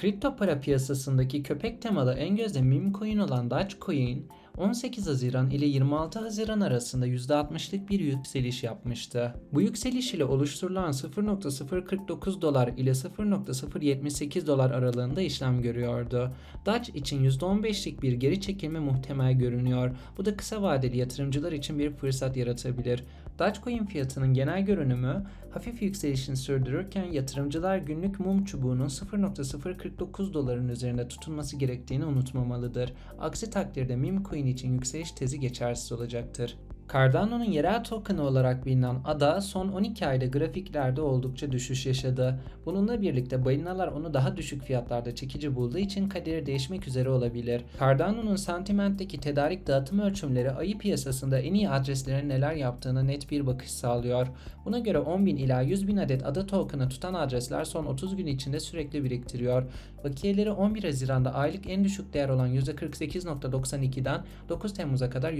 Kripto para piyasasındaki köpek temalı en gözde meme coin olan Dogecoin 18 Haziran ile 26 Haziran arasında %60'lık bir yükseliş yapmıştı. Bu yükseliş ile oluşturulan 0.049 dolar ile 0.078 dolar aralığında işlem görüyordu. Doge için %15'lik bir geri çekilme muhtemel görünüyor. Bu da kısa vadeli yatırımcılar için bir fırsat yaratabilir. Dogecoin fiyatının genel görünümü hafif yükselişini sürdürürken yatırımcılar günlük mum çubuğunun 0.049 doların üzerinde tutulması gerektiğini unutmamalıdır. Aksi takdirde meme coin için yükseliş tezi geçersiz olacaktır. Cardano'nun yerel tokenı olarak bilinen ADA son 12 ayda grafiklerde oldukça düşüş yaşadı. Bununla birlikte balinalar onu daha düşük fiyatlarda çekici bulduğu için kaderi değişmek üzere olabilir. Cardano'nun Sentiment'teki tedarik dağıtım ölçümleri ayı piyasasında en iyi adreslerin neler yaptığına net bir bakış sağlıyor. Buna göre 10.000 ila 100.000 adet ADA token'ı tutan adresler son 30 gün içinde sürekli biriktiriyor. Bakiyeleri 11 Haziran'da aylık en düşük değer olan %48.92'den 9 Temmuz'a kadar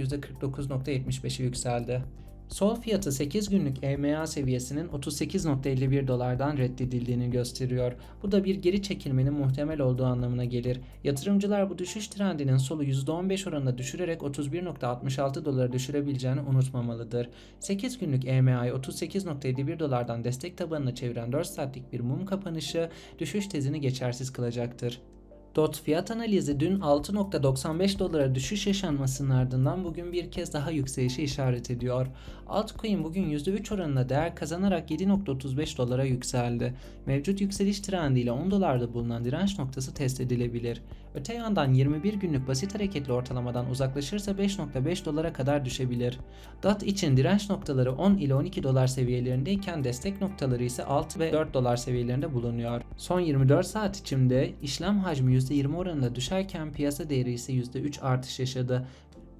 %49.75'e yükseldi. Sol fiyatı 8 günlük EMA seviyesinin 38.51 dolardan reddedildiğini gösteriyor. Bu da bir geri çekilmenin muhtemel olduğu anlamına gelir. Yatırımcılar bu düşüş trendinin solu %15 oranında düşürerek 31.66 dolara düşürebileceğini unutmamalıdır. 8 günlük EMA'yı 38.51 dolardan destek tabanına çeviren 4 saatlik bir mum kapanışı düşüş tezini geçersiz kılacaktır. DOT fiyat analizi dün 6.95 dolara düşüş yaşanmasının ardından bugün bir kez daha yükselişe işaret ediyor. Altcoin bugün %3 oranında değer kazanarak 7.35 dolara yükseldi. Mevcut yükseliş trendiyle 10 dolarda bulunan direnç noktası test edilebilir. Öte yandan 21 günlük basit hareketli ortalamadan uzaklaşırsa 5.5 dolara kadar düşebilir. DOT için direnç noktaları 10 ile 12 dolar seviyelerindeyken destek noktaları ise 6 ve 4 dolar seviyelerinde bulunuyor. Son 24 saat içinde işlem hacmi %20 oranında düşerken piyasa değeri ise %3 artış yaşadı.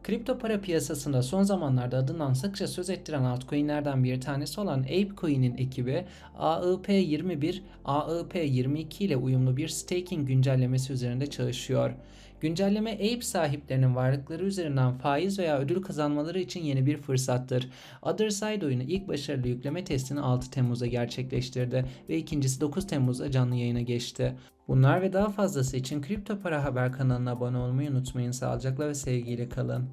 Kripto para piyasasında son zamanlarda adından sıkça söz ettiren altcoin'lerden bir tanesi olan ApeCoin'in ekibi AIP21, AIP22 ile uyumlu bir staking güncellemesi üzerinde çalışıyor. Güncelleme Ape sahiplerinin varlıkları üzerinden faiz veya ödül kazanmaları için yeni bir fırsattır. Otherside oyunu ilk başarılı yükleme testini 6 Temmuz'da gerçekleştirdi ve ikincisi 9 Temmuz'da canlı yayına geçti. Bunlar ve daha fazlası için Kripto Para Haber kanalına abone olmayı unutmayın. Sağlıcakla ve sevgiyle kalın.